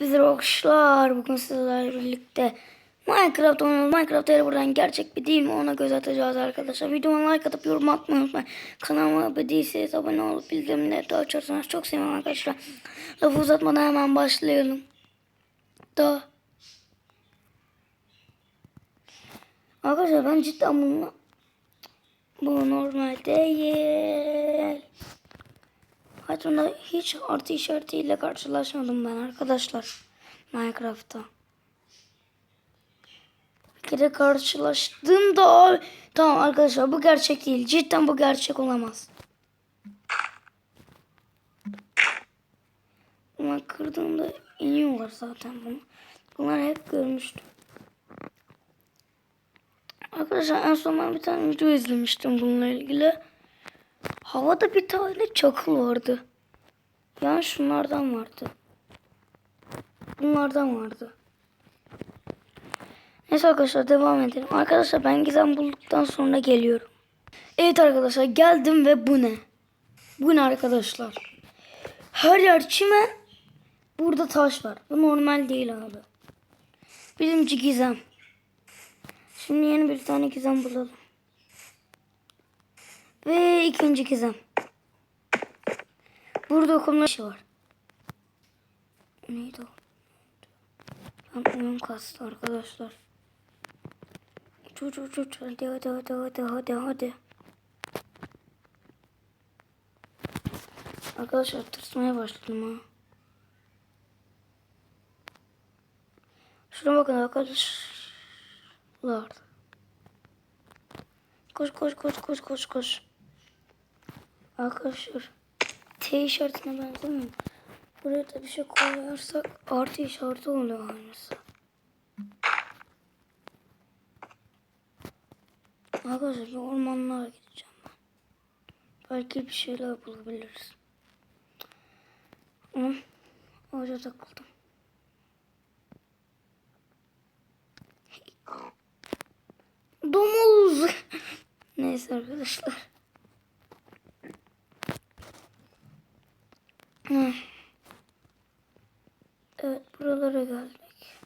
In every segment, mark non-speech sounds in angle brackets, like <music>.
Biz Rockşlar bugün sizlerle birlikte Minecraft oynuyoruz. Minecraft eğer buradan gerçek bir değil mi ona göz atacağız arkadaşlar. Videoma like atıp yorum atmayı unutmayın. Kanalıma abone değilseniz abone olup bildirimleri de açarsanız çok sevinirim arkadaşlar. Lafı uzatmadan hemen başlayalım. Da. Arkadaşlar ben cidden bunu bu normal değil. Hayatımda hiç artı işaretiyle karşılaşmadım ben arkadaşlar. Minecraft'ta. Bir kere karşılaştım da tamam arkadaşlar bu gerçek değil. Cidden bu gerçek olamaz. Ama kırdığımda iniyorlar zaten bunu. Bunları hep görmüştüm. Arkadaşlar en son ben bir tane video izlemiştim bununla ilgili. Havada bir tane çakıl vardı. Yani şunlardan vardı. Bunlardan vardı. Neyse arkadaşlar devam edelim. Arkadaşlar ben gizem bulduktan sonra geliyorum. Evet arkadaşlar geldim ve bu ne? Bu ne arkadaşlar? Her yer çimen. Burada taş var. Bu normal değil abi. Bizimci gizem. Şimdi yeni bir tane gizem bulalım. Ve ikinci gizem. Burada okumla şey var. Neydi o? Ben oyun kastı arkadaşlar. Uç uç uç hadi hadi hadi hadi hadi hadi. Arkadaşlar tırsmaya başladım ha. Şuna bakın arkadaşlar. Koş koş koş koş koş koş. Arkadaşlar T işaretine benzemiyor. Buraya da bir şey koyarsak artı işareti oluyor aynısı. Arkadaşlar bir ormanlara gideceğim ben. Belki bir şeyler bulabiliriz. Hı? Ağaca takıldım. Domuz. <laughs> Neyse arkadaşlar. Evet buralara geldik.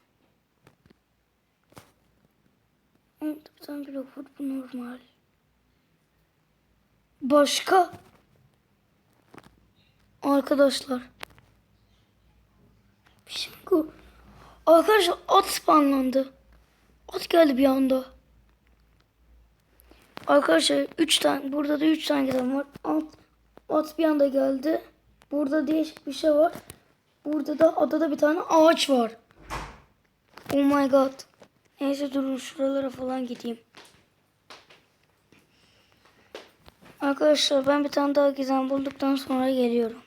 Orada bir tane blok var bu normal. Başka? Arkadaşlar. Bir şey? Arkadaşlar at spawnlandı. At geldi bir anda. Arkadaşlar 3 tane burada da 3 tane giden var. At, at bir anda geldi. Burada değişik bir şey var. Burada da adada bir tane ağaç var. Oh my god. Neyse durun şuralara falan gideyim. Arkadaşlar ben bir tane daha gizem bulduktan sonra geliyorum.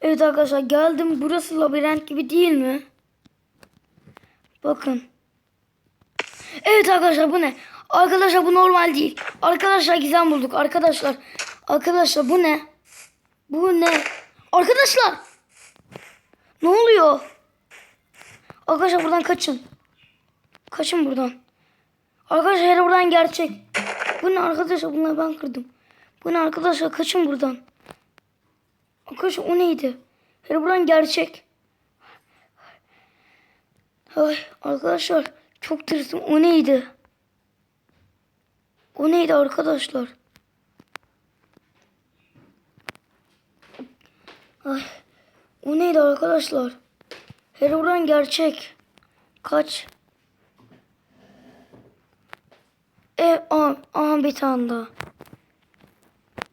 Evet arkadaşlar geldim. Burası labirent gibi değil mi? Bakın. Evet arkadaşlar bu ne? Arkadaşlar bu normal değil. Arkadaşlar gizem bulduk. Arkadaşlar. Arkadaşlar bu ne? Bu ne? Arkadaşlar. Ne oluyor? Arkadaşlar buradan kaçın. Kaçın buradan. Arkadaşlar her buradan gerçek. Bu ne arkadaşlar? Bunları ben kırdım. Bu ne arkadaşlar? Kaçın buradan. Arkadaşlar o neydi? Her buradan gerçek. Ay arkadaşlar çok tırstım. O neydi? O neydi arkadaşlar? Ay o neydi arkadaşlar? Herobrine gerçek. Kaç? E, aha, aha bir tane daha.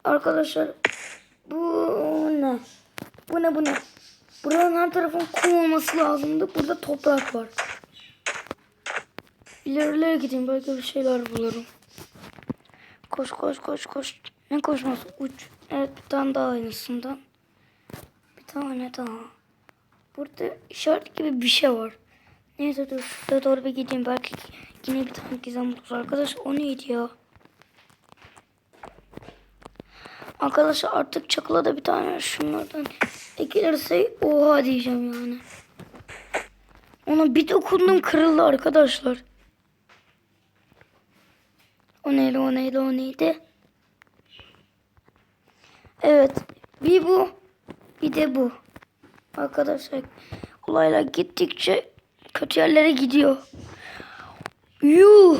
Arkadaşlar bu ne? Bu ne bu ne? Buranın her tarafın kum olması lazımdı. Burada toprak var. İlerilere gideyim. Belki bir şeyler bulurum. Koş koş koş koş. Ne koşması? Uç. Evet bir tane daha aynısından. Bir tane daha. Burada işaret gibi bir şey var. Neyse dur şuraya doğru bir gideyim. Belki yine bir tane gizem buluruz. Arkadaş o neydi ya? Arkadaşlar artık çakıla da bir tane şunlardan ekilirse oha diyeceğim yani. Ona bir dokundum kırıldı arkadaşlar. O neydi o neydi o neydi? Evet bir bu bir de bu. Arkadaşlar olaylar gittikçe kötü yerlere gidiyor. Yuh.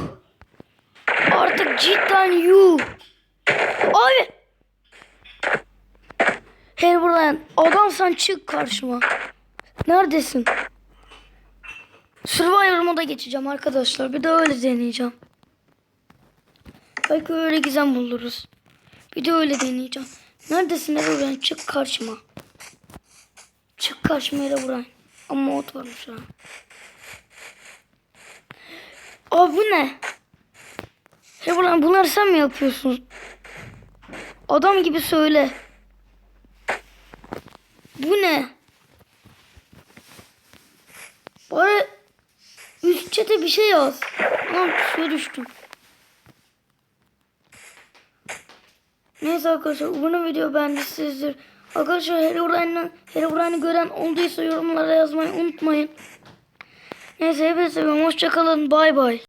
Artık cidden yuh. Abi. Herobrine adamsan çık karşıma. Neredesin? Survivor moda geçeceğim arkadaşlar. Bir de öyle deneyeceğim. Belki öyle gizem buluruz. Bir de öyle deneyeceğim. Neredesin Herobrine? Çık karşıma. Çık karşıma Herobrine. Ama ot varmış ha. Aa bu ne? Herobrine bunları sen mi yapıyorsun? Adam gibi söyle. Bu ne? Bari üst çete bir şey yaz. Lan suya düştüm. Neyse arkadaşlar umarım video beğenmişsinizdir. Arkadaşlar Herobrine'i Herobrine'i gören olduysa yorumlara yazmayı unutmayın. Neyse hepinizi seviyorum. Hoşçakalın. Bay bay.